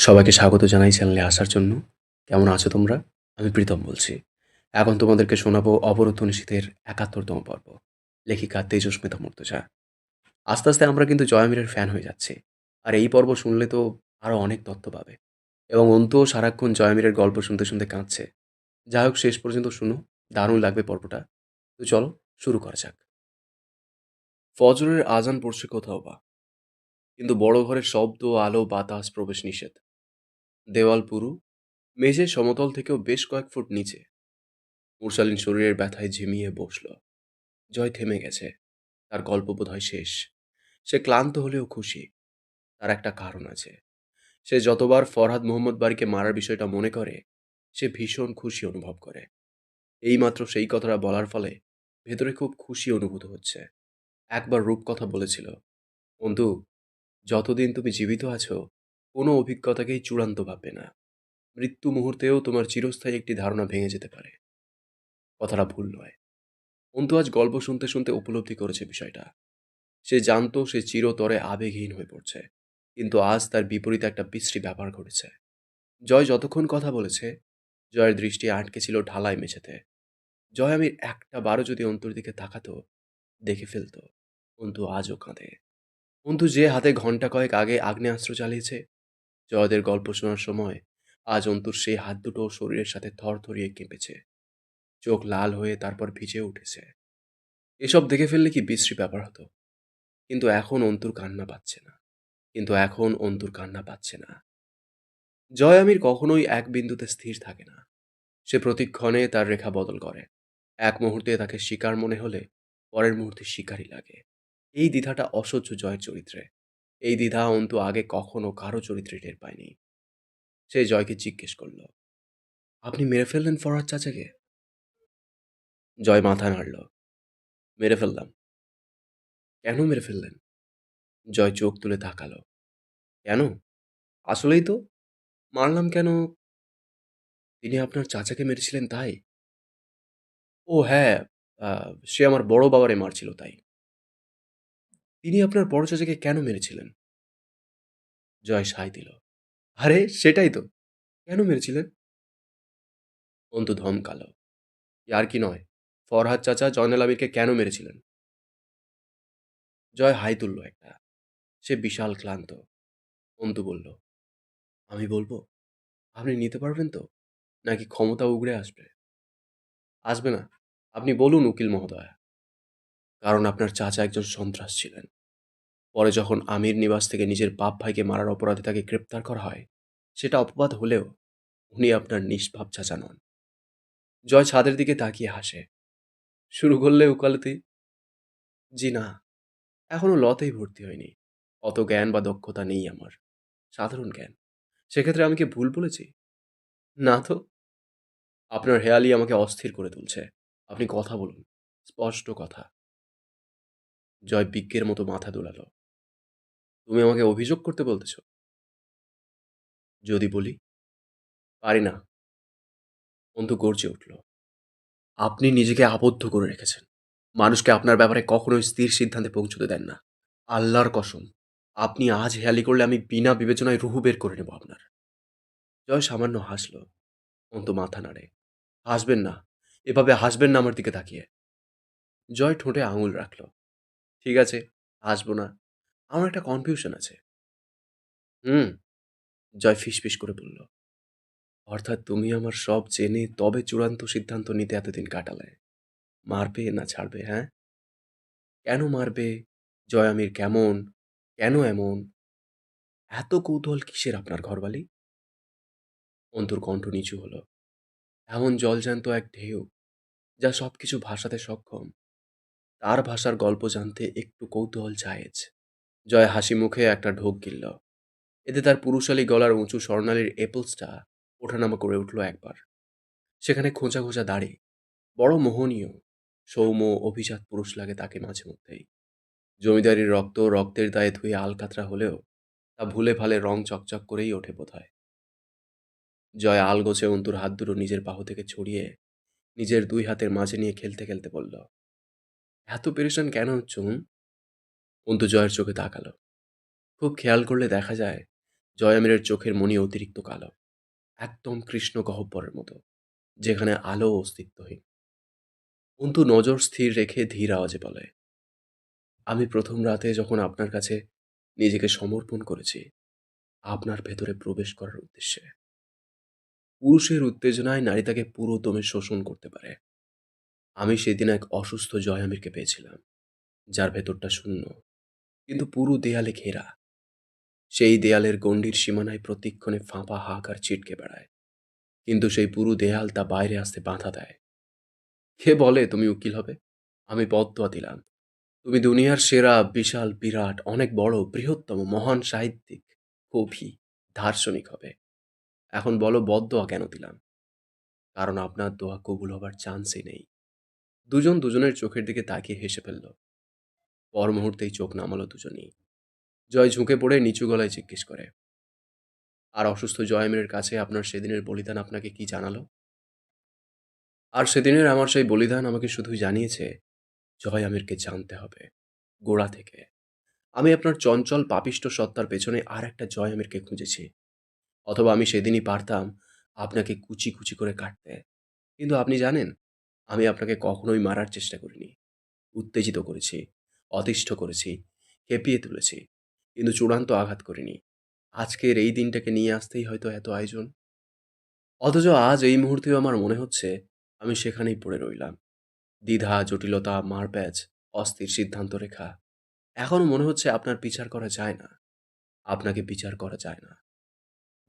সবাইকে স্বাগত জানাই চ্যানেলে আসার জন্য। কেমন আছো তোমরা? আমি প্রীতম বলছি। এখন তোমাদেরকে শোনাবো অবরোধ নিষিদ্ধের একাত্তরতম পর্ব। লেখিকা তেজস্মিতা মূর্তজা। আস্তে আস্তে আমরা কিন্তু জয়ামিরের ফ্যান হয়ে যাচ্ছি। আর এই পর্ব শুনলে তো আরও অনেক তথ্য পাবে। এবং অন্তুও সারাক্ষণ জয়ামিরের গল্প শুনতে শুনতে কাঁদছে। যাই হোক, শেষ পর্যন্ত শুনো। দারুণ লাগবে পর্বটা। তো চলো, শুরু করা যাক। ফজরের আজান পড়ছে কোথাও বা? কিন্তু বড় ঘরের শব্দ, আলো, বাতাস, প্রবেশ নিষেধ। দেওয়াল পুরু মেঝে সমতল থেকেও বেশ কয়েক ফুট নিচে। মুরসালিন শরীরের ব্যথায় ঝিমিয়ে বসল। জয় থেমে গেছে। তার গল্প বোধহয় শেষ। সে ক্লান্ত হলেও খুশি। তার একটা কারণ আছে। সে যতবার ফরহাদ মোহাম্মদ বাড়িকে মারার বিষয়টা মনে করে, সে ভীষণ খুশি অনুভব করে। এইমাত্র সেই কথাটা বলার ফলে ভেতরে খুব খুশি অনুভূত হচ্ছে। একবার রূপকথা বলেছিল, বন্ধু, যতদিন তুমি জীবিত আছো কোনো অভিজ্ঞতাকেই চূড়ান্ত ভাববে না। মৃত্যু মুহূর্তেও তোমার চিরস্থায়ী একটি ধারণা ভেঙে যেতে পারে। কথাটা ভুল নয়। অন্তু আজ গল্প শুনতে শুনতে উপলব্ধি করেছে বিষয়টা। সে জানতো সে চিরতরে আবেগহীন হয়ে পড়ছে, কিন্তু আজ তার বিপরীতে একটা বিশ্রী ব্যাপার ঘটেছে। জয় যতক্ষণ কথা বলেছে, জয়ের দৃষ্টি আটকে ছিল ঢালাই মেঝেতে। জয় আমির একটা বারো যদি অন্তুর দিকে তাকাতো, দেখে ফেলতো। অন্তু আজও কাঁদে। অন্তু যে হাতে ঘণ্টা কয়েক আগে আগ্নেয়াস্ত্র চালিয়েছে জয়দের গল্প শোনার সময় আজ অন্তুর সেই হাত দুটো শরীরের সাথে থর থরথরিয়ে কেঁপেছে। চোখ লাল হয়ে তারপর ভিজে উঠেছে। এসব দেখে ফেললে কি বিশ্রী ব্যাপার হতো? কিন্তু এখন অন্তুর কান্না পাচ্ছে না। কিন্তু এখন অন্তুর কান্না পাচ্ছে না। জয় আমির কখনোই এক বিন্দুতে স্থির থাকে না। সে প্রতিক্ষণে তার রেখা বদল করে। এক মুহূর্তে তাকে শিকার মনে হলে পরের মুহূর্তে শিকারই লাগে। এই দ্বিধাটা অসহ্য জয়ের চরিত্রে। এই দ্বিধা অন্তু আগে কখনো কারও চরিত্রে টের পায়নি। সে জয়কে জিজ্ঞেস করল, আপনি মেরে ফেললেন ফরহাদ চাচাকে? জয় মাথা নাড়ল, মেরে ফেললাম। কেন মেরে ফেললেন? জয় চোখ তুলে তাকালো, কেন? আসলেই তো, মারলাম কেন? তিনি আপনার চাচাকে মেরেছিলেন তাই? ও হ্যাঁ সে আমার বড় বাবারে মারছিল তাই। তিনি আপনার বড় চাচাকে কেন মেরেছিলেন? জয় সায় দিল। আরে, সেটাই তো। কেন মেরেছিলেন? অন্তু ধমকালো। আর কি নয়, ফরহাদ চাচা জয়নাল আমিরকে কেন মেরেছিলেন? জয় হাই তুলল একটা। সে বিশাল ক্লান্ত। অন্তু বলল, আমি বলব? আপনি নিতে পারবেন তো? নাকি ক্ষমতা উগড়ে আসবে? আসবে না। আপনি বলুন উকিল মহোদয়া। কারণ আপনার চাচা একজন সন্ত্রাস ছিলেন। পরে যখন আমির নিবাস থেকে নিজের বাপ ভাইকে মারার অপরাধে তাকে গ্রেপ্তার করা হয়, সেটা অপবাদ হলেও উনি আপনার নিষ্পাপ চাচা নন। জয় ছাদের দিকে তাকিয়ে হাসে। শুরু করলে উকালতি জি না এখনও লতেই ভর্তি হয়নি। অত জ্ঞান বা দক্ষতা নেই আমার। সাধারণ জ্ঞান। সেক্ষেত্রে আমি কি ভুল বলেছি? না তো। আপনার হেয়ালি আমাকে অস্থির করে তুলছে। আপনি কথা বলুন। স্পষ্ট কথা। জয় বিজ্ঞের মতো মাথা দোলালো। তুমি আমাকে অভিযোগ করতে বলতেছ? যদি বলি? পারি না। অন্তু গর্জে উঠল। আপনি নিজেকে আবদ্ধ করে রেখেছেন। মানুষকে আপনার ব্যাপারে কখনোই স্থির সিদ্ধান্তে পৌঁছতে দেন না। আল্লাহর কসম, আপনি আজ হেয়ালি করলে আমি বিনা বিবেচনায় রুহু বের করে নেব আপনার। জয় সামান্য হাসল। অন্তু মাথা নাড়ে। হাসবেন না। এভাবে হাসবেন না আমার দিকে তাকিয়ে। জয় ঠোঁটে আঙুল রাখল। ঠিক আছে হাসবো না। আমার একটা কনফিউশন আছে। হুম, জয় ফিসফিস করে বলল, অর্থাৎ তুমি আমার সব জেনে তবে চূড়ান্ত সিদ্ধান্ত নিতে এতদিন কাটালে? মারবে না ছাড়বে হ্যাঁ? কেন মারবে? জয় আমির কেমন? কেন এমন? এত কৌতূহল কিসের আপনার ঘরবালি? অন্তর কণ্ঠ নিচু হলো, এমন জলজান্ত এক ঢেউ, যা সব কিছু ভাষাতে সক্ষম। তার ভাষার গল্প জানতে একটু কৌতূহল জায়েজ। জয় হাসি মুখে একটা ঢোক গিলল। এতে তার পুরুষালী গলার উঁচু স্বর্ণালীর এপলসটা ওঠানামা করে উঠল একবার। সেখানে খোঁচা খোঁচা দাড়ি, বড় মোহনীয়, সৌম্য অভিজাত পুরুষ লাগে তাকে মাঝে মধ্যেই। জমিদারির রক্ত রক্তের দায়ে ধুয়ে আলকাতরা হলেও তা ভুলে ভালে রং চকচক করেই ওঠে বোধহয়। জয় আলগোছে অন্তুর হাত দুটো নিজের বাহু থেকে ছড়িয়ে নিজের দুই হাতের মাঝে নিয়ে খেলতে খেলতে বলল এত পেরেশান কেন হচ্ছ অন্তু জয়ের চোখে তাকালো। খুব খেয়াল করলে দেখা যায় জয়ামিরের চোখের মনি অতিরিক্ত কালো, একদম কৃষ্ণ গহ্বরের মতো, যেখানে আলো অস্তিত্বহীন। অন্তু নজর স্থির রেখে ধীর আওয়াজে বলে, আমি প্রথম রাতে যখন আপনার কাছে নিজেকে সমর্পণ করেছি, আপনার ভেতরে প্রবেশ করার উদ্দেশ্যে। পুরুষের উত্তেজনায় নারী তাকে পুরো দমে শোষণ করতে পারে। আমি সেদিন এক অসুস্থ জয়ামিরকে পেয়েছিলাম, যার ভেতরটা শূন্য। কিন্তু পুরো দেয়ালে ঘেরা। সেই দেয়ালের গণ্ডির সীমানায় প্রতিক্ষণে ফাঁপা হাহাকার ছিটকে বেড়ায়। কিন্তু সেই পুরো দেয়াল তা বাইরে আসতে বাধা দেয়। কে বলে তুমি উকিল হবে? আমি পদ্মা দিলাম। তুমি দুনিয়ার সেরা, বিশাল, বিরাট, অনেক বড়, বৃহত্তম, মহান সাহিত্যিক, কবি, দার্শনিক হবে। এখন বলো বদদোয়া কেন দিলাম? কারণ আপনার দোয়া কবুল হবার চান্সই নেই। দুজন দুজনের চোখের দিকে তাকিয়ে হেসে ফেলল। পর মুহূর্তেই চোখ নামালো দুজনেই। জয় ঝুঁকে পড়ে নিচু গলায় জিজ্ঞেস করে, আর অসুস্থ জয়ামিরের কাছে আপনার সেদিনের বলিদান আপনাকে কি জানালো? আর সেদিনের আমার সেই বলিদান আমাকে শুধু জানিয়েছে, জয় আমিরকে জানতে হবে, গোড়া থেকে। আমি আপনার চঞ্চল পাপিষ্ট সত্তার পেছনে আর একটা জয় আমিরকে খুঁজেছি। অথবা আমি সেদিনই পারতাম আপনাকে কুচি কুচি করে কাটতে। কিন্তু আপনি জানেন আমি আপনাকে কখনোই মারার চেষ্টা করিনি। উত্তেজিত করেছি, অতিষ্ঠ করেছি, খেপিয়ে তুলেছি, কিন্তু চূড়ান্ত আঘাত করিনি। আজকের এই দিনটাকে নিয়ে আসতেই হয়তো এত আয়োজন। অথচ আজ এই মুহূর্তেও আমার মনে হচ্ছে আমি সেখানেই পড়ে রইলাম। দ্বিধা, জটিলতা, মারপ্যাচ, অস্থির সিদ্ধান্ত রেখা এখনও মনে হচ্ছে আপনার বিচার করা যায় না। আপনাকে বিচার করা যায় না।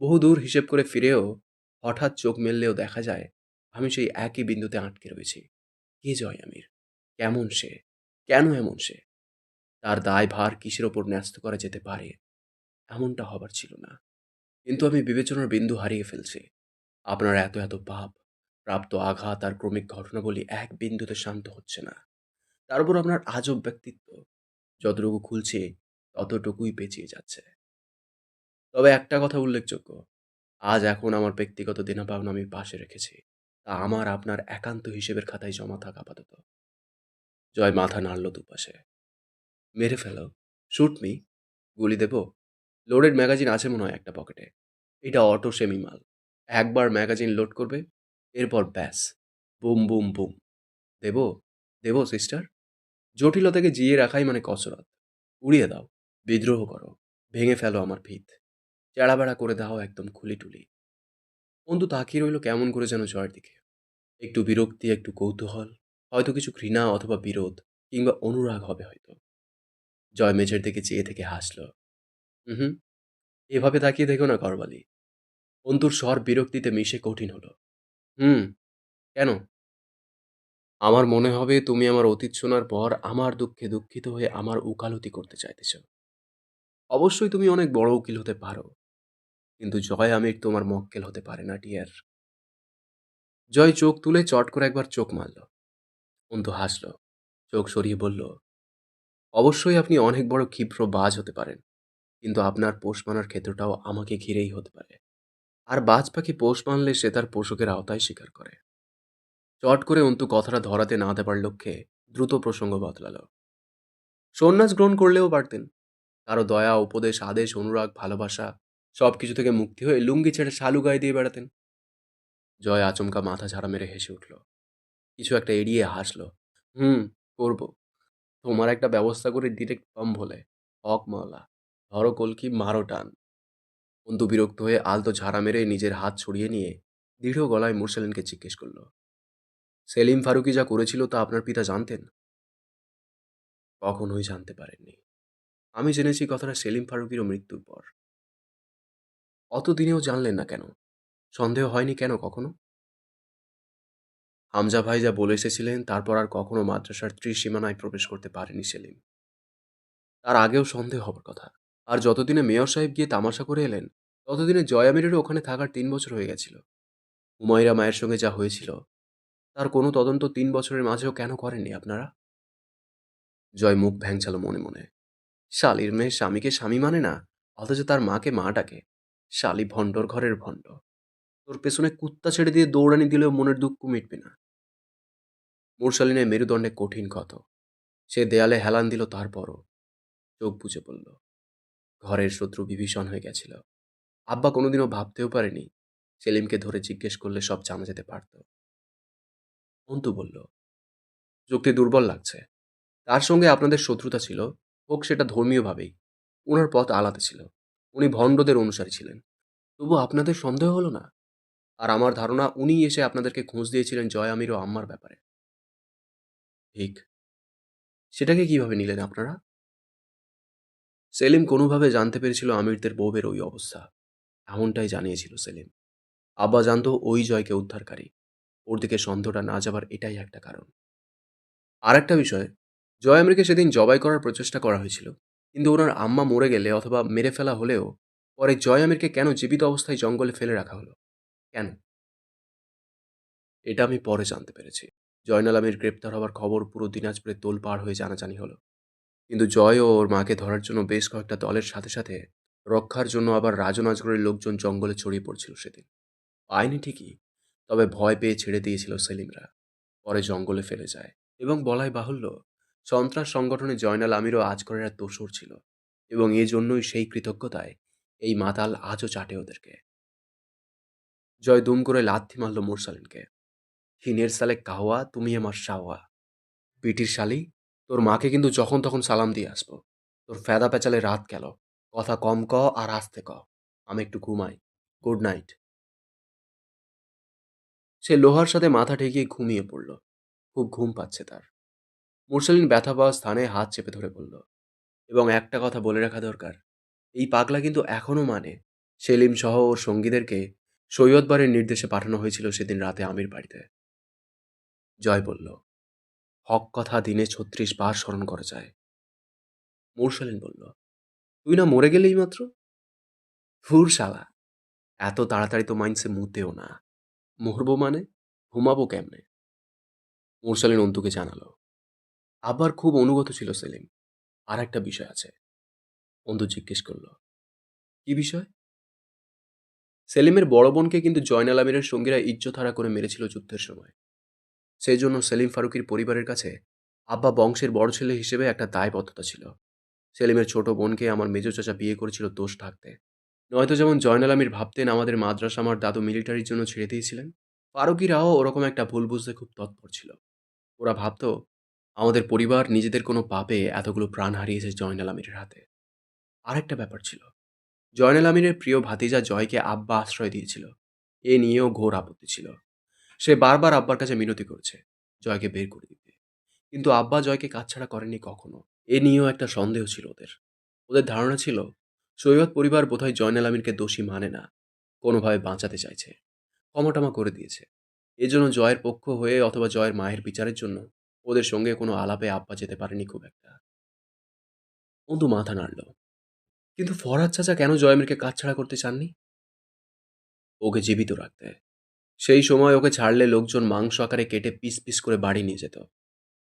বহু দূর হিসেব করে ফিরেও হঠাৎ চোখ মেললেও দেখা যায় আমি সেই একই বিন্দুতে আটকে রয়েছি। কে জয় আমির? কেমন সে? কেন এমন সে? তার দায় ভার কিসের ওপর ন্যস্ত করা যেতে পারে? এমনটা হবার ছিল না। কিন্তু আমি বিবেচনার বিন্দু হারিয়ে ফেলছি। আপনার এত এত পাপ, প্রাপ্ত আঘাত আর ক্রমিক ঘটনাবলী এক বিন্দুতে শান্ত হচ্ছে না। তার উপর আপনার আজব ব্যক্তিত্ব। যতটুকু খুলছে, ততটুকুই পেঁচিয়ে যাচ্ছে। তবে একটা কথা উল্লেখযোগ্য। আজ এখন আমার ব্যক্তিগত দিনাপাওনা আমি পাশে রেখেছি। তা আমার আপনার একান্ত হিসেবের খাতায় জমা থাকা আপাতত। জয় মাথা নাড়ল দুপাশে। মেরে ফেলো। Shoot me. গুলি দেব? লোডেড ম্যাগাজিন আছে মনে হয় একটা পকেটে। এটা অটো সেমি মাল একবার ম্যাগাজিন লোড করবে, এরপর ব্যাস। Boom boom boom. দেব? দেব, সিস্টার? জটিলতাকে জিয়ে রাখাই মানে কসরত। উড়িয়ে দাও। বিদ্রোহ করো। ভেঙে ফেলো আমার ভিত। চেড়াবেড়া করে দাও একদম খুলি টুলি অন্তু তাকিয়ে রইল কেমন করে যেন জয়ের দিকে। একটু বিরক্তি, একটু কৌতূহল, হয়তো কিছু ঘৃণা অথবা বিরোধ কিংবা অনুরাগ হবে হয়তো। জয় মেঝের দিকে চেয়ে থেকে হাসল। হুম, এভাবে তাকিয়ে দেখো না করবালি। অন্তুর স্বর বিরক্তিতে মিশে কঠিন হলো। হুম, কেন? আমার মনে হবে তুমি আমার অতীত শোনার পর আমার দুঃখে দুঃখিত হয়ে আমার উকালতি করতে চাইতেছ। অবশ্যই তুমি অনেক বড় উকিল হতে পারো। কিন্তু জয় আমির তোমার মক্কেল হতে পারে না ডিয়ার জয় চোখ তুলে চট করে একবার চোখ মারল। অন্তু হাসল। চোখ সরিয়ে বলল, অবশ্যই আপনি অনেক বড় ক্ষিপ্র বাজ হতে পারেন, কিন্তু আপনার পোষ মানার ক্ষেত্রটাও আমাকে ঘিরেই হতে পারে। আর বাজ পাখি পোষ মানলে সে তার পোষকের আওতায় স্বীকার করে। চট করে অন্তু কথাটা ধরাতে না দেবার লক্ষ্যে দ্রুত প্রসঙ্গ বদলাল। সন্ন্যাস গ্রহণ করলেও পারতেন। কারও দয়া, উপদেশ, আদেশ, অনুরাগ, ভালোবাসা সব কিছু থেকে মুক্তি হয়ে লুঙ্গি ছেড়ে শালু গায়ে দিয়ে বেড়াতেন। জয় আচমকা মাথা ঝাড়া মেরে হেসে উঠল। কিছু একটা এড়িয়ে হাসলো। হুম, করব। তোমার একটা ব্যবস্থা করে ডিরেক্ট পাম্প বলে হক মাওলা। ধরো কলকি মারো টান। অন্তু বিরক্ত হয়ে আলতো ঝাড়া মেরে নিজের হাত ছড়িয়ে নিয়ে দৃঢ় গলায় মুরসালিনকে জিজ্ঞেস করল, সেলিম ফারুকি যা করেছিল তা আপনার পিতা জানতেন? কখনোই জানতে পারেননি। আমি জেনেছি কথাটা সেলিম ফারুকিরও মৃত্যুর পর। অতদিনেও জানলেন না কেন? সন্দেহ হয়নি কেন কখনো? হামজা ভাই যা বলে এসেছিলেন, তারপর আর কখনো মাদ্রাসার ত্রিসীমানায় প্রবেশ করতে পারেনি সেলিম। তার আগেও সন্দেহ হবার কথা। আর যতদিনে মেয়র সাহেব গিয়ে তামাশা করে এলেন, ততদিনে জয়ামিরেরও ওখানে থাকার তিন বছর হয়ে গেছিল। হুমায়রা মায়ের সঙ্গে যা হয়েছিল, তার কোনো তদন্ত তিন বছরের মাঝেও কেন করেননি আপনারা? জয় মুখ ভ্যাংচালো মনে মনে। শালির মেয়ে স্বামীকে স্বামী মানে না, অথচ তার মাকে মা ডাকে। শালি ভণ্ডর ঘরের ভণ্ড। তোর পেছনে কুত্তা ছেড়ে দিয়ে দৌড়ানি দিলেও মনের দুঃখ মিটবে না। মুরসালিনের মেরুদণ্ডে কঠিন ক্ষত। সে দেয়ালে হেলান দিল তারপরও। চোখ বুঝে বলল, ঘরের শত্রু বিভীষণ হয়ে গেছিল। আব্বা কোনোদিনও ভাবতেও পারেনি, সেলিমকে ধরে জিজ্ঞেস করলে সব জানা যেতে পারত। অন্তু বলল, যুক্তি দুর্বল লাগছে। তার সঙ্গে আপনাদের শত্রুতা ছিল। হোক সেটা ধর্মীয়ভাবেই। ওনার পথ আলাদা ছিল। উনি ভণ্ডদের অনুসারী ছিলেন। তবু আপনাদের সন্দেহ হলো না? আর আমার ধারণা উনি এসে আপনাদেরকে খোঁজ দিয়েছিলেন জয় আমির ও আম্মার ব্যাপারে। ঠিক। সেটাকে কীভাবে নিলেন আপনারা? সেলিম কোনোভাবে জানতে পেরেছিল আমিরদের বউবের ওই অবস্থা। এমনটাই জানিয়েছিল সেলিম। আব্বা জানতো ওই জয়কে উদ্ধারকারী। ওর দিকে সন্দেহটা না যাবার এটাই একটা কারণ। আর একটা বিষয়, জয় আমিরকে সেদিন জবাই করার প্রচেষ্টা করা হয়েছিল। কিন্তু ওনার আম্মা মরে গেলে অথবা মেরে ফেলা হলেও পরে জয় আমিরকে কেন জীবিত অবস্থায় জঙ্গলে ফেলে রাখা হলো? কেন? এটা আমি পরে জানতে পেরেছি। জয়নাল আমির গ্রেপ্তার হওয়ার খবর পুরো দিনাজপুরে তোল পার হয়ে জানাজানি হলো। কিন্তু জয় ও ওর মাকে ধরার জন্য বেশ কয়েকটা দলের সাথে সাথে রক্ষার জন্য আবার রাজনাজগরের লোকজন জঙ্গলে ছড়িয়ে পড়ছিল সেদিন। পায়নি ঠিকই, তবে ভয় পেয়ে ছেড়ে দিয়েছিল সেলিমরা। পরে জঙ্গলে ফেলে যায় এবং বলাই বাহুল্য সন্ত্রাস সংগঠনে জয়নাল আমিরও এক দোসর ছিল এবং এই জন্যই সেই কৃতজ্ঞতায় এই মাতাল আজও চাটে ওদেরকে। জয় দুম করে লাথি মারল মোরসালিনকে। হিনের সালে কাওয়া, তুমি আমার সাওয়া পিটির শালি, তোর মাকে কিন্তু যখন তখন সালাম দিয়ে আসব। তোর ফেদা পেঁচালে রাত গেল। কথা কম ক আর আস্তে ক। আমি একটু ঘুমাই। Good night. সে লোহার সাথে মাথা ঠেকিয়ে ঘুমিয়ে পড়ল। খুব ঘুম পাচ্ছে তার। মুরসালিন ব্যথা পাওয়া স্থানে হাত চেপে ধরে বলল, এবং একটা কথা বলে রাখা দরকার। এই পাগলা কিন্তু এখনও মানে সেলিম সহ ওর সঙ্গীদেরকে সৈয়দবারের নির্দেশে পাঠানো হয়েছিল সেদিন রাতে আমির বাড়িতে। জয় বলল, হক কথা দিনে ছত্রিশ বার স্মরণ করা যায়। মুরসালিন বলল, তুই না মরে গেলেই মাত্র? ফুর শালা, এত তাড়াতাড়ি তো মাইন্ডসে মুতেও না। মরবো মানে ঘুমাবো কেমনে? মুরসালিন অন্তুকে জানালো আবার খুব অনুগত ছিল সেলিম। আর একটা বিষয় আছে। অন্তু জিজ্ঞেস করল, কি বিষয়? সেলিমের বড় বোনকে কিন্তু জয়নাল আমিরের সঙ্গীরা ইজ্জতহারা করে মেরেছিল যুদ্ধের সময়। সেই জন্য সেলিম ফারুকির পরিবারের কাছে আব্বা বংশের বড় ছেলে হিসেবে একটা দায়বদ্ধতা ছিল। সেলিমের ছোট বোনকে আমার মেজ চাচা বিয়ে করেছিল দোষ ঢাকতে নয়তো যেমন জয়নাল আমির ভাবতেন আমাদের মাদ্রাসা আমার দাদু মিলিটারির জন্য ছেড়ে দিয়েছিলেন, ফারুকিরাও ওরকম একটা ভুল বুঝতে খুব তৎপর ছিল। ওরা ভাবতো আমাদের পরিবার নিজেদের কোনো পাপে এতগুলো প্রাণ হারিয়েছে জয়নাল আমিরের হাতে। আরেকটা ব্যাপার ছিল, জয়নাল আমিরের প্রিয় ভাতিজা জয়কে আব্বা আশ্রয় দিয়েছিল। এ নিয়েও ঘোর আপত্তি ছিল। সে বারবার আব্বার কাছে মিনতি করেছে, জয়কে বের করে দিতে। কিন্তু আব্বা জয়কে কাছছাড়া করেনি কখনো। এ নিয়েও একটা সন্দেহ ছিল ওদের। ওদের ধারণা ছিল, সৈয়দ পরিবার বোধহয় জয়নাল আমিরকে দোষী মানে না। কোনোভাবে বাঁচাতে চাইছে। ক্ষমটামা করে দিয়েছে। এজন্য জয়ের পক্ষ হয়ে অথবা জয়ের মায়ের বিচারের জন্য ওদের সঙ্গে কোনো আলাপে আব্বা যেতে পারেনি খুব একটা। অন্তু মাথা নাড়ল। কিন্তু ফরহাদ চাচা কেন জয়মিরকে কাছছাড়া করতে চাননি? ওকে জীবিত রাখতে। সেই সময় ওকে ছাড়লে লোকজন মাংস আকারে কেটে পিস পিস করে বাড়ি নিয়ে যেত।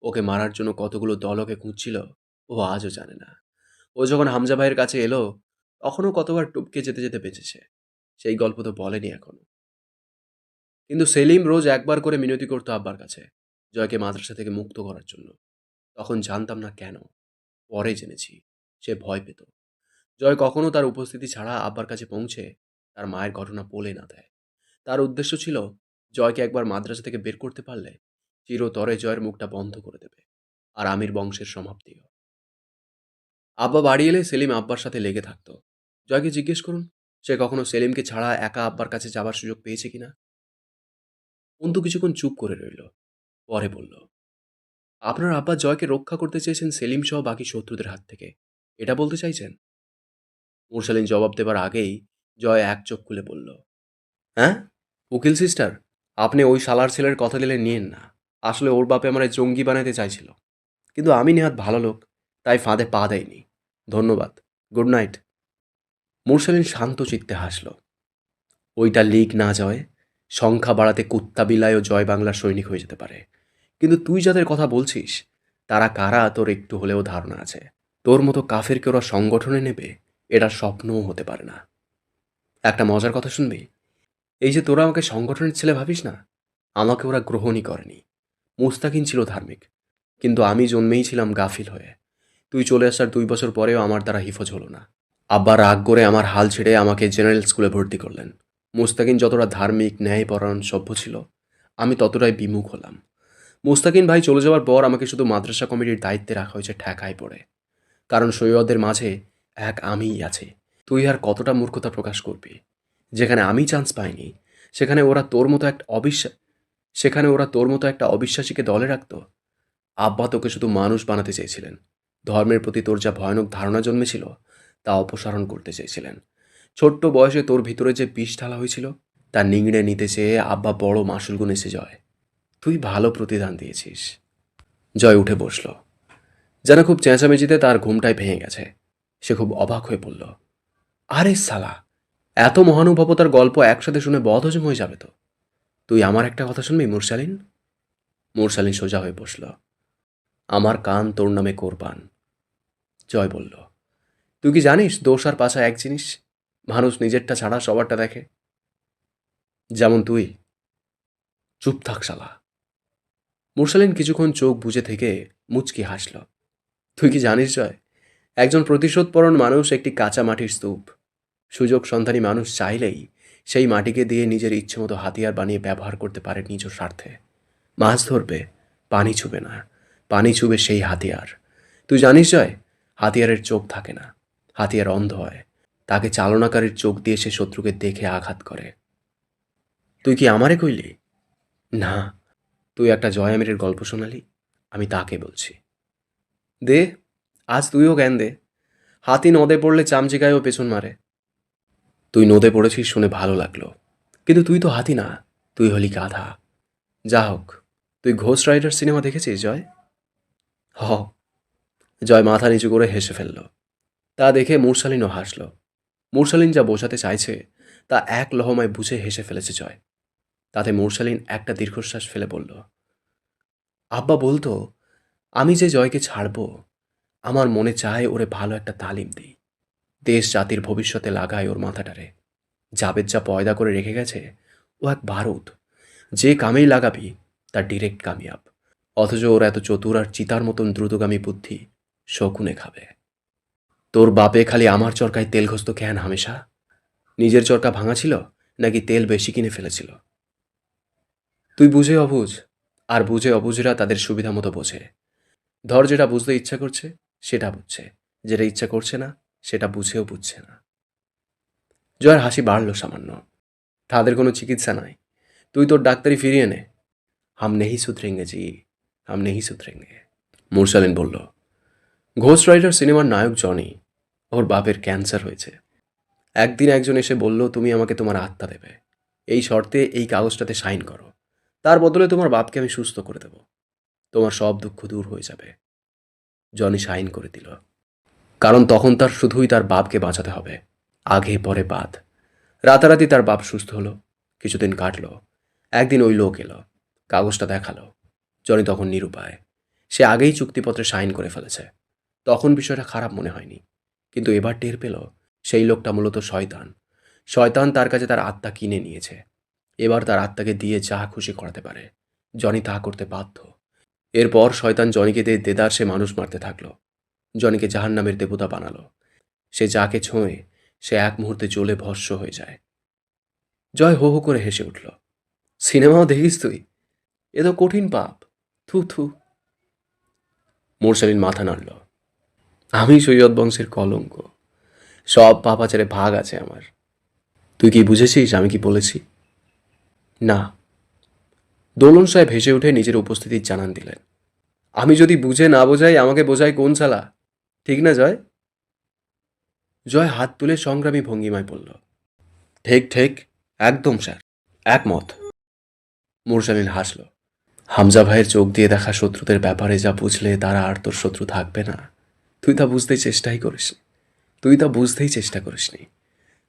ওকে মারার জন্য কতগুলো দল ওকে খুঁজছিল, ও আজও জানে না। ও যখন হামজা ভাইয়ের কাছে এলো, তখনও কতবার টুপকে যেতে যেতে বেঁচেছে। সেই গল্প তো বলেনি এখনও। কিন্তু সেলিম রোজ একবার করে মিনতি করতো আব্বার কাছে। জয়কে মাদ্রাসা থেকে মুক্ত করার জন্য। তখন জানতাম না কেন, পরে জেনেছি, সে ভয় পেত। জয় কখনো তার উপস্থিতি ছাড়া আব্বার কাছে পৌঁছে তার মায়ের ঘটনা বলে না দেয়। তার উদ্দেশ্য ছিল, জয়কে একবার মাদ্রাসা থেকে বের করতে পারলে চিরতরে জয়ের মুখটা বন্ধ করে দেবে আর আমির বংশের সমাপ্তিও আব্বা বাড়ি এলে সেলিম আব্বার সাথে লেগে থাকতো। জয়কে জিজ্ঞেস করুন, সে কখনো সেলিমকে ছাড়া একা আব্বার কাছে যাবার সুযোগ পেয়েছে কিনা? অন্তু কিছুক্ষণ চুপ করে রইল। পরে বলল, আপনার আব্বা জয়কে রক্ষা করতে চেয়েছেন সেলিম সহ বাকি শত্রুদের হাত থেকে। এটা বলতে চাইছেন? মুরসালিন জবাব দেবার আগেই জয় এক চোখ খুলে বলল হ্যাঁ? উকিল সিস্টার, আপনি ওই শালার ছেলের কথা দিলে নিয়েন না। আসলে ওর বাপে আমার জঙ্গি বানাতে চাইছিল। কিন্তু আমি নেহাত ভালো লোক, তাই ফাঁদে পা দেয়নি। ধন্যবাদ। Good night. মুরসালিন শান্ত চিত্তে হাসল, ওইটা লিগ না জয়, সংখ্যা বাড়াতে কুত্তা বিলায়ও জয় বাংলার সৈনিক হয়ে যেতে পারে। কিন্তু তুই যাদের কথা বলছিস, তারা কারা তোর একটু হলেও ধারণা আছে। তোর মতো কাফেরকে ওরা সংগঠনে নেবে, এটা স্বপ্নও হতে পারে না। একটা মজার কথা শুনবি? এই যে তোরা আমাকে সংগঠনের ছেলে ভাবিস না, আমাকে ওরা গ্রহণই করেনি। মুস্তাকিন ছিল ধার্মিক, কিন্তু আমি জন্মেই ছিলাম গাফিল হয়ে। তুই চলে আসার দুই বছর পরেও আমার দ্বারা হিফজ হলো না। আব্বা রাগ করে আমার হাল ছেড়ে আমাকে জেনারেল স্কুলে ভর্তি করলেন। মুস্তাকিন যতটা ধার্মিক, ন্যায়পরায়ণ, সভ্য ছিল, আমি ততটাই বিমুখ হলাম। মুস্তাকিন ভাই চলে যাওয়ার পর আমাকে শুধু মাদ্রাসা কমিটির দায়িত্বে রাখা হয়েছে, ঠেকায় পড়ে। কারণ সৈয়দের মাঝে এক আমিই আছে। তুই আর কতটা মূর্খতা প্রকাশ করবি? যেখানে আমি চান্স পাইনি, সেখানে ওরা তোর মতো একটা অবিশ্বাস সেখানে ওরা তোর মতো একটা অবিশ্বাসীকে দলে রাখত। আব্বা তোকে শুধু মানুষ বানাতে চেয়েছিলেন। ধর্মের প্রতি তোর যা ভয়ানক ধারণা জন্মেছিল, তা অপসারণ করতে চেয়েছিলেন। ছোট্ট বয়সে তোর ভিতরে যে বিষ ঢালা হয়েছিল, তা নিংড়ে নিতে চেয়ে আব্বা বড় মাসুল গুনেছে জয় তুই ভালো প্রতিদান দিয়েছিস। জয় উঠে বসল। যেন খুব চেঁচামেচিতে তার ঘুমটাই ভেঙে গেছে। সে খুব অবাক হয়ে পড়ল আরে সালা, এত মহানুভবতার গল্প একসাথে শুনে বদহজম হয়ে যাবে তো। তুই আমার একটা কথা শুনবি, মুরসালিন? মুরসালিন সোজা হয়ে বসল। আমার কান তোর নামে কোরবান। জয় বলল, তুই কি জানিস দোষ আর পাশা এক জিনিস? মানুষ নিজেরটা ছাড়া সবারটা দেখে। যেমন তুই। চুপ থাক শালা মুরসালিন কিছুক্ষণ চোখ বুজে থেকে মুচকি হাসল। তুই কি জানিস, জয়, একজন প্রতিশোধপরণ মানুষ একটি কাঁচা মাটির স্তূপ। সুযোগ সন্ধানী মানুষ চাইলেই সেই মাটিকে দিয়ে নিজের ইচ্ছেমতো হাতিয়ার বানিয়ে ব্যবহার করতে পারে নিজ স্বার্থে। মাছ ধরবে, পানি ছুবে না, পানি ছুবে সেই হাতিয়ার। তুই জানিস, জয়, হাতিয়ারের চোখ থাকে না, হাতিয়ার অন্ধ হয়, তাকে চালনাকারীর চোখ দিয়ে সে শত্রুকে দেখে আঘাত করে। তুই কি আমারে কইলি? না তুই একটা জয় আমিরের গল্প শোনালি, আমি তাকে বলছি। দে, আজ তুইও জ্ঞান দে। হাতি নদে পড়লে চামচিকায়ও পেছন মারে। তুই নদে পড়েছিস শুনে ভালো লাগল, কিন্তু তুই তো হাতি না, তুই হলি গাধা। যা হোক, তুই ঘোষ রাইডার সিনেমা দেখেছিস, জয়? হ। জয় মাথা নিচু করে হেসে ফেলল। তা দেখে মুরসালিনও হাসল। মুরসালিন যা বোঝাতে চাইছে, তা এক লহমায় বুঝে হেসে ফেলেছে জয়। তাতে মুরসালিন একটা দীর্ঘশ্বাস ফেলে বলল, আব্বা বলতো, আমি যে জয়কে ছাড়ব, আমার মনে চায় ওরে ভালো একটা তালিম দিই। দেশ জাতির ভবিষ্যতে লাগায় ওর মাথাটারে। জাবেদ যা পয়দা করে রেখে গেছে, ও এক বারুদ। যে কামেই লাগাবি, তার ডিরেক্ট কামিয়াব। অথচ ওর এত চতুর আর চিতার মতন দ্রুতগামী বুদ্ধি শকুনে খাবে। তোর বাপে খালি আমার চরকায় তেল ঘষত কেন হামেশা? নিজের চরকা ভাঙা ছিল, নাকি তেল বেশি কিনে ফেলেছিল? তুই বুঝে অবুঝ, আর বুঝে অবুঝরা তাদের সুবিধা মতো বোঝে। ধর যেটা বুঝতে ইচ্ছা করছে, সেটা বুঝছে। যেটা ইচ্ছা করছে না, সেটা বুঝেও বুঝছে না। জয়ের হাসি বাড়ল সামান্য। তাদের কোনো চিকিৎসা নাই। তুই তোর ডাক্তারি ফিরিয়ে নে। হাম নেহি সুধরেঙ্গে জি, হাম নেহি সুধরেঙ্গে মুরসালিন বলল, ঘোষ রাইডার সিনেমার নায়ক জনি, ওর বাপের ক্যান্সার হয়েছে। একদিন একজন এসে বলল, তুমি আমাকে তোমার আত্মা দেবে। এই শর্তে এই কাগজটাতে সাইন করো। তার বদলে তোমার বাপকে আমি সুস্থ করে দেব। তোমার সব দুঃখ দূর হয়ে যাবে। জনি সাইন করে দিল। কারণ তখন তার শুধুই তার বাপকে বাঁচাতে হবে। আগে পরে বাদ। রাতারাতি তার বাপ সুস্থ হলো। কিছুদিন কাটলো। একদিন ওই লোক এলো। কাগজটা দেখাল। জনি তখন নিরুপায়। সে আগেই চুক্তিপত্রে সাইন করে ফেলেছে। তখন বিষয়টা খারাপ মনে হয়নি। কিন্তু এবার টের পেল, সেই লোকটা মূলত শয়তান। শয়তান তার কাছে তার আত্মা কিনে নিয়েছে। এবার তার আত্মাকে দিয়ে যা খুশি করাতে পারে। জনি তা করতে বাধ্য। এরপর শয়তান জনিকে দিয়ে দেদার সে মানুষ মারতে থাকল। জনিকে জাহান নামের দেবতা বানালো। সে যাকে ছোঁয়ে, সে এক মুহূর্তে জ্বলে ভস্য হয়ে যায়। জয় হো হো করে হেসে উঠল। সিনেমাও দেখিস তুই? এ তো কঠিন পাপ। থু থু। মোরসালিন মাথা নাড়ল। আমি সৈয়দ বংশের কলঙ্ক। সব পাপাচারে ভাগ আছে আমার। তুই কি বুঝেছিস আমি কি বলেছি? না। দোলন সাহেব হেসে উঠে নিজের উপস্থিতির জানান দিলেন। আমি যদি বুঝে না বোঝাই, আমাকে বোঝাই কোন চালা ঠিক না, জয়? জয় হাত তুলে সংগ্রামী ভঙ্গিমায় বলল, ঠিক ঠিক, একদম, স্যার, একমত। মুরসালিন হাসল, হামজা ভাইয়ের চোখ দিয়ে দেখা শত্রুদের ব্যাপারে যা বুঝলে, তারা আর তোর শত্রু থাকবে না। তুই তা বুঝতে চেষ্টাই করিস তুই তা বুঝতেই চেষ্টা করিসনি।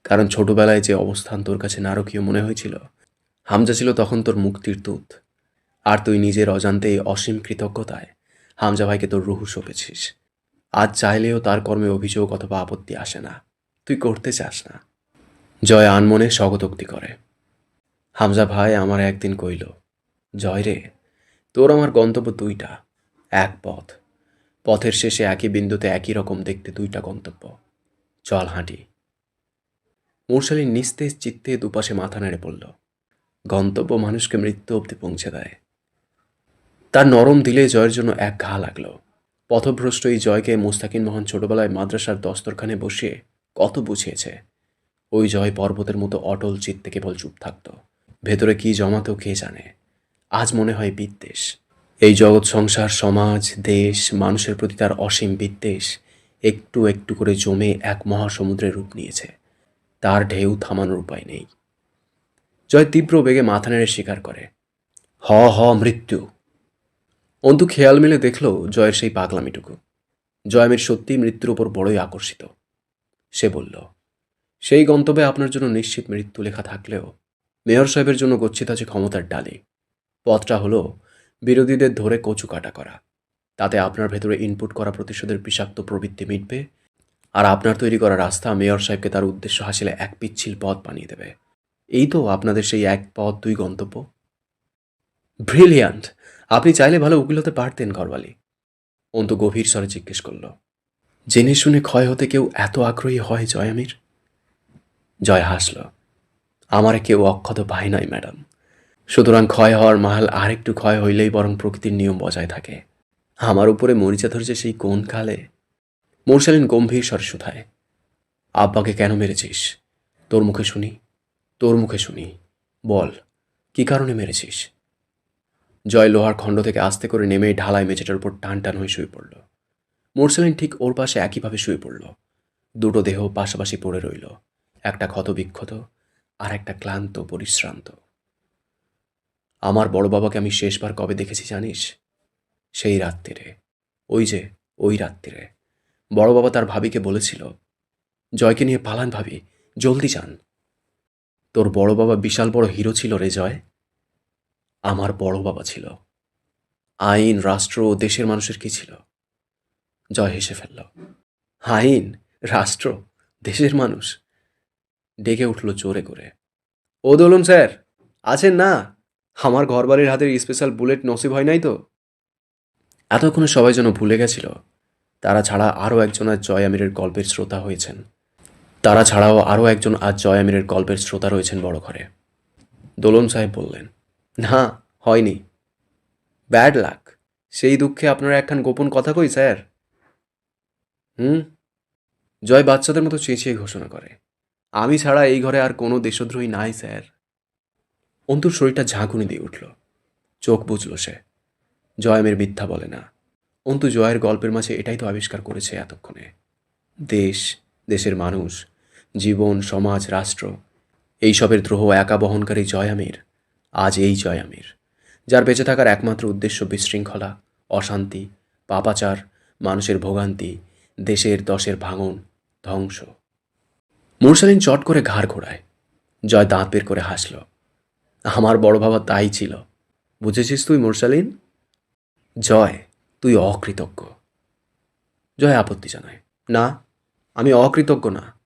কারণ ছোটবেলায় যে অবস্থান তোর কাছে নারকীয় মনে হয়েছিল হামজা ছিল তখন তোর মুক্তির দূত। আর তুই নিজের অজান্তে অসীম কৃতজ্ঞতায় হামজা ভাইকে তোর রুহু সঁপেছিস। আজ চাইলেও তার কর্মে অভিযোগ অথবা আপত্তি আসে না। তুই করতে চাস না। জয় আনমনে স্বগতোক্তি করে। হামজা ভাই আমার একদিন কইল, জয় রে, তোর আমার গন্তব্য দুইটা, এক পথ। পথের শেষে একই বিন্দুতে একই রকম দেখতে দুইটা গন্তব্য। চল হাঁটি। মুরসালিন নিস্তেজ চিত্তে দুপাশে মাথা নেড়ে পড়ল গন্তব্য মানুষকে মৃত্যু অবধি পৌঁছে দেয়। তার নরম দিলে জয়ের জন্য এক ঘা লাগল। পথভ্রষ্ট এই জয়কে মুস্তাকিন মোহন ছোটবেলায় মাদ্রাসার দস্তরখানে বসিয়ে কত বুঝিয়েছে। ওই জয় পর্বতের মতো অটল চিত্তে কেবল চুপ থাকত। ভেতরে কি জমাতো কে জানে? আজ মনে হয় বিদ্বেষ। এই জগৎ, সংসার, সমাজ, দেশ, মানুষের প্রতি তার অসীম বিদ্বেষ একটু একটু করে জমে এক মহাসমুদ্রের রূপ নিয়েছে। তার ঢেউ থামানোর উপায় নেই। জয় তীব্র বেগে মাথা নেড়ে স্বীকার করে। হ হ, মৃত্যু। অন্তু খেয়াল মিলে দেখল জয়ের সেই পাগলামিটুকু। জয়ামের সত্যি মৃত্যুর ওপর বড়ই আকর্ষিত। সে বলল, সেই গন্তব্যে আপনার জন্য নিশ্চিত মৃত্যু লেখা থাকলেও মেয়র সাহেবের জন্য গচ্ছিত আছে ক্ষমতার ডালি। পথটা হলো বিরোধীদের ধরে কচু কাটা করা। তাতে আপনার ভেতরে ইনপুট করা প্রতিশোধের বিষাক্ত প্রবৃত্তি মিটবে আর আপনার তৈরি করা রাস্তা মেয়র সাহেবকে তার উদ্দেশ্য হাসিলে এক পিচ্ছিল পথ বানিয়ে দেবে। এই তো আপনাদের সেই এক পথ, দুই গন্তব্য। ব্রিলিয়ান্ট! আপনি চাইলে ভালো উকিল হতে পারতেন ঘরবালি অন্তু গভীর স্বরে জিজ্ঞেস করল, জেনে শুনে ক্ষয় হতে কেউ এত আগ্রহী হয় জয় আমির? জয় হাসল, আমার কেউ অক্ষত পায় নাই, ম্যাডাম। সুতরাং ক্ষয় হওয়ার মাহাল আরেকটু ক্ষয় হইলেই বরং প্রকৃতির নিয়ম বজায় থাকে। আমার উপরে মরিচা ধরেছে সেই কোন কালে? মোরসালিন গম্ভীর স্বরে শুধায়, আব্বাকে কেন মেরেছিস? তোর মুখে শুনি। তোর মুখে শুনি। বল, কি কারণে মেরেছিস? জয় লোহার খণ্ড থেকে আস্তে করে নেমে ঢালাই মেঝেটার উপর টান টান হয়ে শুয়ে পড়ল। মোরসালিন ঠিক ওর পাশে একইভাবে শুয়ে পড়ল। দুটো দেহ পাশাপাশি পড়ে রইল, একটা ক্ষত বিক্ষত আর একটা ক্লান্ত পরিশ্রান্ত। আমার বড় বাবাকে আমি শেষবার কবে দেখেছি জানিস? সেই রাত্রিরে ওই যে, ওই রাত্রিরে বড় বাবা তার ভাবিকে বলেছিল, জয়কে নিয়ে পালান ভাবি, জলদি যান। তোর বড় বাবা বিশাল বড় হিরো ছিল রে জয়। আমার বড় বাবা ছিল। আইন, রাষ্ট্র ও দেশের মানুষের কি ছিল? জয় হেসে ফেলল। আইন, রাষ্ট্র, দেশের মানুষ। ডেকে উঠল জোরে করে। ও দোলন স্যার, আছেন না? আমার ঘরবাড়ির হাতের স্পেশাল বুলেট নসিব হয় নাই তো? এতক্ষণে সবাই যেন ভুলে গেছিল। তারা ছাড়া আরও একজনের জয় আমিরের গল্পের শ্রোতা হয়েছেন। তারা ছাড়াও আরও একজন আজ জয় আমিরের গল্পের শ্রোতা রয়েছেন বড় ঘরে। দোলন সাহেব বললেন, না, হয়নি। Bad luck. সেই দুঃখে আপনারা একখান গোপন কথা কই, স্যার? হুম? জয় বাচ্চাদের মতো চেঁচিয়ে ঘোষণা করে, আমি ছাড়া এই ঘরে আর কোনো দেশদ্রোহী নাই, স্যার। অন্তুর শরীরটা ঝাঁকুনি দিয়ে উঠল। চোখ বুঝল সে। জয়মের মিথ্যা বলে না। অন্তু জয়ের গল্পের মাঝে এটাই তো আবিষ্কার করেছে এতক্ষণে। দেশ, দেশের মানুষ জীবন, সমাজ, রাষ্ট্র, এইসবের দ্রোহ একা বহনকারী জয় আমির, আজ এই জয় আমির, যার বেঁচে থাকার একমাত্র উদ্দেশ্য বিশৃঙ্খলা, অশান্তি, পাপাচার, মানুষের ভোগান্তি, দেশের দশের ভাঙন, ধ্বংস। মুরসালিন চট করে ঘাড় ঘোরায়, জয় দাঁত বের করে হাসল। আমার বড় বাবা তাই ছিল। বুঝেছিস তুই মুরসালিন? জয়, তুই অকৃতজ্ঞ। জয় আপত্তি জানায়। না, আমি অকৃতজ্ঞ না।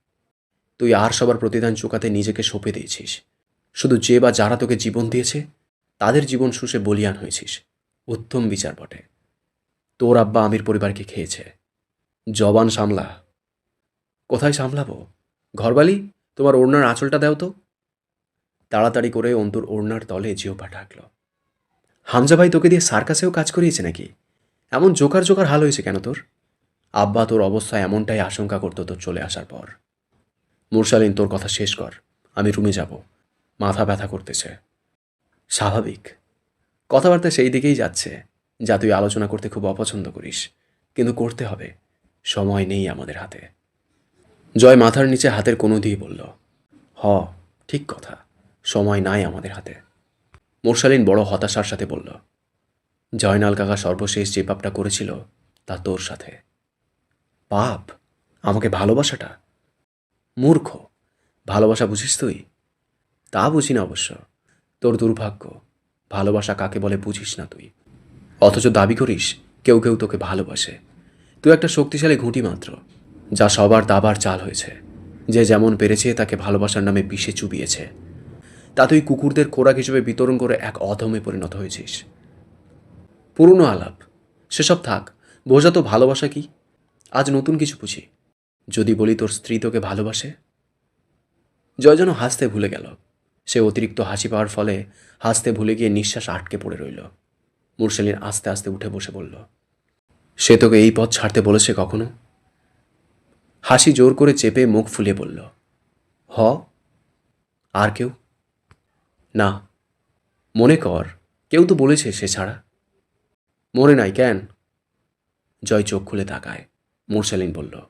তুই আর সবার প্রতিদান চুকাতে নিজেকে সঁপে দিয়েছিস। শুধু যে বা যারা তোকে জীবন দিয়েছে, তাদের জীবন শুষে বলিয়ান হয়েছিস। উত্তম বিচার বটে। তোর আব্বা আমির পরিবারকে খেয়েছে। জবান সামলা। কোথায় সামলাবো? ঘরবালি? তোমার ওড়নার আঁচলটা দাও তো। তাড়াতাড়ি করে অন্তুর ওড়নার তলে জিওপা ঢাকল। হামজা ভাই তোকে দিয়ে সার্কাসেও কাজ করিয়েছে নাকি? এমন জোকার জোকার হাল হয়েছে কেন তোর? আব্বা তোর অবস্থা এমনটাই আশঙ্কা করতো তোর চলে আসার পর। মুরসালিন, তোর কথা শেষ কর। আমি রুমে যাব। মাথা ব্যথা করতেছে। স্বাভাবিক। কথাবার্তা সেই দিকেই যাচ্ছে, যা তুই আলোচনা করতে খুব অপছন্দ করিস। কিন্তু করতে হবে। সময় নেই আমাদের হাতে। জয় মাথার নিচে হাতের কোনো দিয়ে বলল, হ, ঠিক কথা। সময় নাই আমাদের হাতে। মোরসালিন বড় হতাশার সাথে বলল, জয়নাল কাকা সর্বশেষ যে পাপটা করেছিল, তা তোর সাথে। পাপ? আমাকে ভালোবাসাটা? মূর্খ। ভালোবাসা বুঝিস তুই? তা বুঝি না অবশ্য। তোর দুর্ভাগ্য। ভালোবাসা কাকে বলে বুঝিস না তুই। অথচ দাবি করিস, কেউ কেউ তোকে ভালোবাসে। তুই একটা শক্তিশালী ঘুঁটি মাত্র, যা সবার দাবার চাল হয়েছে। যে যেমন পেরেছে, তাকে ভালোবাসার নামে বিষে চুবিয়েছে। তা তুই কুকুরদের খোরাক হিসেবে বিতরণ করে এক অধমে পরিণত হয়েছিস। পুরনো আলাপ। সেসব থাক, বোঝা তো ভালোবাসা কি? আজ নতুন কিছু বুঝি। যদি বলি তোর স্ত্রী তোকে ভালোবাসে? জয় যেন হাসতে ভুলে গেল। সে অতিরিক্ত হাসি পাওয়ার ফলে হাসতে ভুলে গিয়ে নিঃশ্বাস আটকে পড়ে রইল। মুরসেলিন আস্তে আস্তে উঠে বসে বলল, সে তোকে এই পথ ছাড়তে বলেছে কখনো? হাসি জোর করে চেপে মুখ ফুলিয়ে বলল, হ। আর কেউ? না। মনে কর, কেউ তো বলেছে সে ছাড়া। মনে নাই কেন? জয় চোখ খুলে তাকায়। মুরসালিন বলল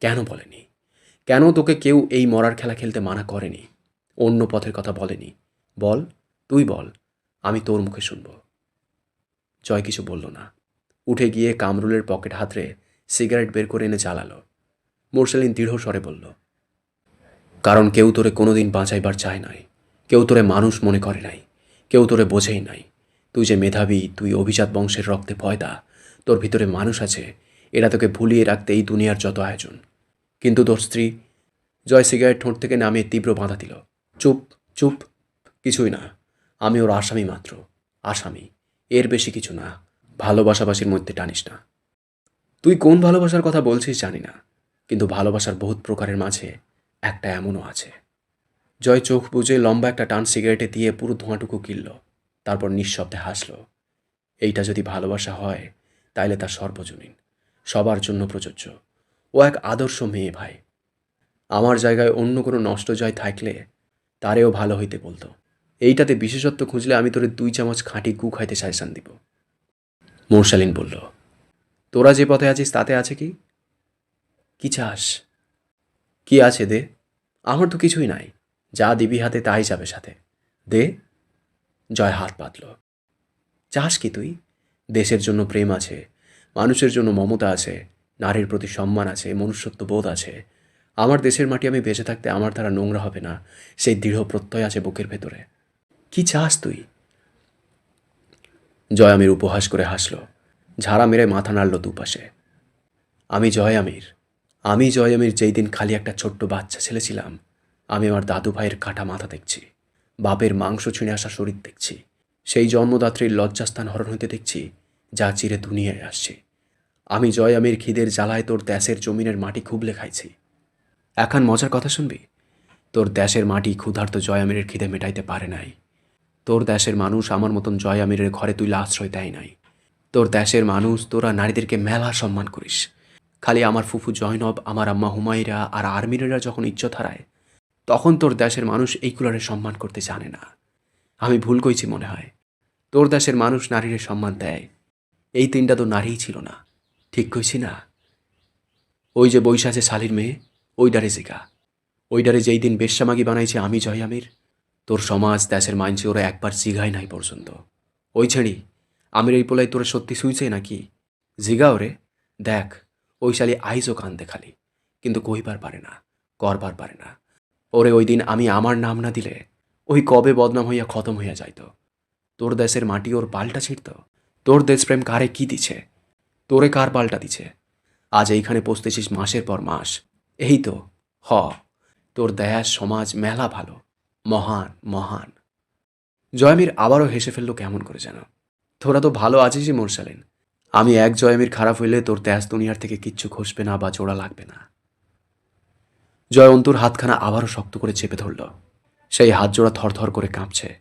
কেন বলেনি? কেন তোকে কেউ এই মরার খেলা খেলতে মানা করেনি? অন্য পথের কথা বলেনি। বল, তুই বল, আমি তোর মুখে শুনব। জয় কিছু বলল না। উঠে গিয়ে কামরুলের পকেট হাতরে সিগারেট বের করে এনে জ্বালালো। মোরসালিন দৃঢ় স্বরে বলল, কারণ কেউ তোরে কোনোদিন বাঁচাইবার চায় নাই। কেউ তোরে মানুষ মনে করে নাই। কেউ তোরে বোঝেই নাই। তুই যে মেধাবী, তুই অভিজাত বংশের রক্তে পয়দা, তোর ভিতরে মানুষ আছে। এরা তোকে ভুলিয়ে রাখতে এই দুনিয়ার যত আয়োজন। কিন্তু তোর স্ত্রী জয় সিগারেট ঠোঁট থেকে নামিয়ে তীব্র বাধা দিল। চুপ চুপ, কিছুই না। আমি ওর আসামি মাত্র, আসামি। এর বেশি কিছু না। ভালোবাসাবাসির মধ্যে টানিস না। তুই কোন ভালোবাসার কথা বলছিস জানি না। কিন্তু ভালোবাসার বহুত প্রকারের মাঝে একটা এমনও আছে। জয় চোখ বুঝে লম্বা একটা টান সিগারেটে দিয়ে পুরো ধোঁয়াটুকু কিনল তারপর নিঃশব্দে হাসল। এইটা যদি ভালোবাসা হয়, তাইলে তা সর্বজনীন। সবার জন্য প্রযোজ্য। ও এক আদর্শ মেয়ে ভাই। আমার জায়গায় অন্য কোনো নষ্ট জয় থাকলে তারেও ভালো হইতে বলতো। এইটাতে বিশেষত্ব খুঁজলে আমি তোরে দুই চামচ খাঁটি গু খাইতে সাজেশান দিব। মোরশালিন বলল, তোরা যে পথে আছিস তাতে আছে কি? কি চাস? কি আছে দে? আমার তো কিছুই নাই। যা দিবি হাতে তাই যাবে সাথে। দে। জয় হাত পাতল। চাস কি তুই? দেশের জন্য প্রেম আছে, মানুষের জন্য মমতা আছে নারীর প্রতি সম্মান আছে মনুষ্যত্ব বোধ আছে। আমার দেশের মাটি আমি বেঁচে থাকতে আমার দ্বারা নোংরা হবে না, সেই দৃঢ় প্রত্যয় আছে বুকের ভেতরে। কি চাস তুই? জয় আমির উপহাস করে হাসল। ঝাড়া মেরে মাথা নাড়ল দুপাশে। আমি জয় আমির। আমি জয় আমির যেই দিন খালি একটা ছোট্ট বাচ্চা ছেলে ছিলাম, আমি আমার দাদু ভাইয়ের কাটা মাথা দেখছি, বাপের মাংস ছিঁড়ে আসা শরীর দেখছি, সেই জন্মদাত্রীর লজ্জাস্থান হরণ হইতে দেখছি, যা চিরে দুনিয়ায় আসছে। আমি জয় আমির খিদের জ্বালায় তোর দেশের জমিনের মাটি খুবলে খাইছি। এখন মজার কথা শুনবি? তোর দেশের মাটি ক্ষুধার্ত জয় আমিরের খিদে মেটাইতে পারে নাই। তোর দেশের মানুষ আমার মতন জয় আমিরের ঘরে তুই আশ্রয় দেয় নাই। তোর দেশের মানুষ, তোরা নারীদেরকে মেলা সম্মান করিস। খালি আমার ফুফু জয়নব, আমার আম্মা হুমাইরা আর আর্মিরেরা যখন ইজ্জত হারায়, তখন তোর দেশের মানুষ এইগুলোরে সম্মান করতে জানে না। আমি ভুল কইছি মনে হয়। তোর দেশের মানুষ নারীর সম্মান দেয়। এই তিনটা তো নারীই ছিল না। ঠিক কইছি না। ওই যে বৈশা আছে শালির মেয়ে ওই ডারে জিকা ওই ডারে যেই দিন বেশ্যামাগি বানাইছে আমি জয় আমির, তোর সমাজ, দেশের মানছে ওরা একবার জিগায় নাই পর্যন্ত। ওই ছেড়ি, আমির এই পোলাই তোরা সত্যি শুইছে নাকি? জিগা ওরে, দেখ, ওই শালি আইজও কান্দে খালি, কিন্তু কইবার পারে না, করবার পারে না। ওরে ওই দিন আমি আমার নাম না দিলে, ওই কবে বদনাম হইয়া খতম হইয়া যাইত? তোর দেশের মাটি ওর পাল্টা ছিঁড়ত? তোর দেশপ্রেম কারে কি দিছে? তোরে কার পাল্টা দিছে? আজ এইখানে পৌঁছতেছিস মাসের পর মাস। এই তো, হ, তোর দেশ সমাজ, মেলা ভালো। মহান মহান। জয়মীর আবারও হেসে ফেলল কেমন করে যেন। তোরা তো ভালো আছিসই মোরসালেন। আমি এক জয়মীর খারাপ হইলে তোর দেশ দুনিয়ার থেকে কিচ্ছু খসবে না বা জোড়া লাগবে না। জয় অন্তুর হাতখানা আবারও শক্ত করে চেপে ধরল। সেই হাত জোড়া থরথর করে কাঁপছে।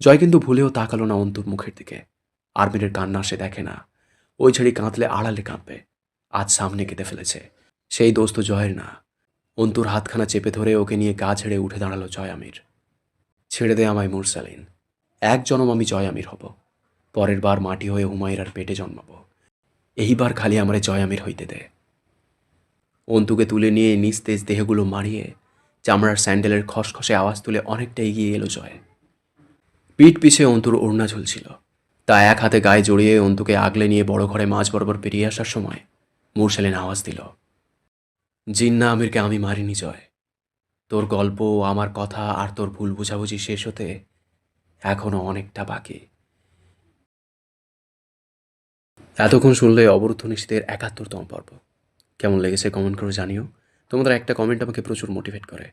জয় কিন্তু ভুলেও তাকালো না অন্তুর মুখের দিকে। আর্মিনের কান্না সে দেখে না। ওই ছেড়ি কাঁদলে আড়ালে কাঁপবে আজ সামনে কেঁদে ফেলেছে। সেই দোস্ত জয়ের না। অন্তুর হাতখানা চেপে ধরে ওকে নিয়ে গা ছেড়ে উঠে দাঁড়াল জয় আমির। ছেড়ে দে আমায় মুরসালিন। এক জনম আমি জয় আমির হব। পরের বার মাটি হয়ে হুমায়রার পেটে জন্মাবো। এইবার খালি আমারে জয় আমির হইতে দে। অন্তুকে তুলে নিয়ে নিস্তেজ দেহগুলো মারিয়ে চামড়ার স্যান্ডেলের খসখসে আওয়াজ তুলে অনেকটা এগিয়ে এলো জয়। পিঠ পিছে অন্তুর ওড়না ঝুলছিল। তা এক হাতে গায়ে জড়িয়ে অন্তুকে আগলে নিয়ে বড় ঘরে মাঝ বরাবর পেরিয়ে আসার সময় মুরসালিন আওয়াজ দিল, জিন্না আমিরকে আমি মারিনি, জয়। তোর গল্প, আমার কথা আর তোর ভুল বুঝাবুঝি শেষ হতে এখনও অনেকটা বাকি। এতক্ষণ শুনলে অবরুদ্ধ নিশ্চিতের একাত্তরতম পর্ব। কেমন লেগেছে কমেন্ট করে জানিও। তোমাদের একটা কমেন্ট আমাকে প্রচুর মোটিভেট করে।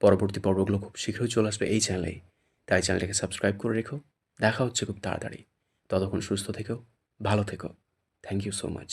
পরবর্তী পর্বগুলো খুব শীঘ্রই চলে আসবে এই চ্যানেলেই তাই চ্যানেলটাকে সাবস্ক্রাইব করে রেখো। দেখা হচ্ছে খুব তাড়াতাড়ি। ততক্ষণ সুস্থ থেকো ভালো থেকো থ্যাংক ইউ সো মাচ